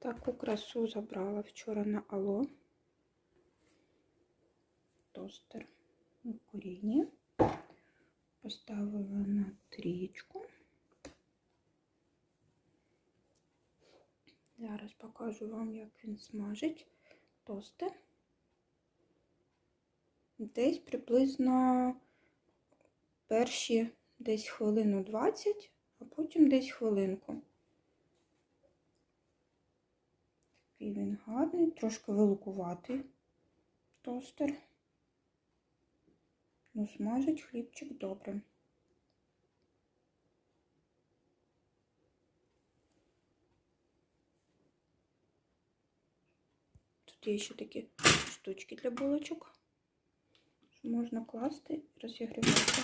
Таку красу забрала вчора на Ало. Тостер у корінні. Поставила на трічку. Зараз покажу вам, як він смажить тостер. Десь приблизно перші десь хвилину 20, а потім десь хвилинку. Такий він гарний, трошки великуватий тостер. Ну, смажить хлібчик добре. Тут є ще такі штучки для булочок, що можна класти і розігрівати.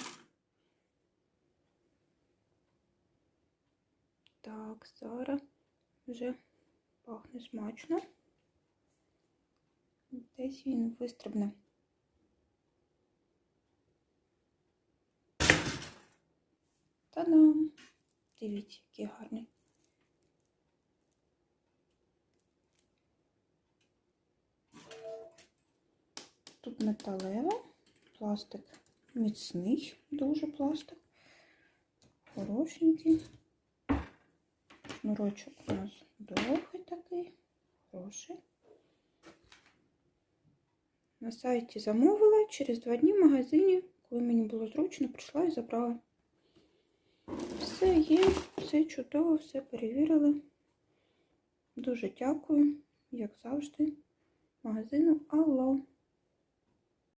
Так, зараз вже пахне смачно. Десь він вистрибне. Та-дам! Дивіться, який гарний. Тут металева, пластик міцний, дуже пластик. Хорошенький. Шнурочок у нас довгий такий, хороший. На сайті замовила, через два дні в магазині, коли мені було зручно, прийшла і забрала. Все є, все чудово, все перевірили. Дуже дякую, як завжди, магазину Алло.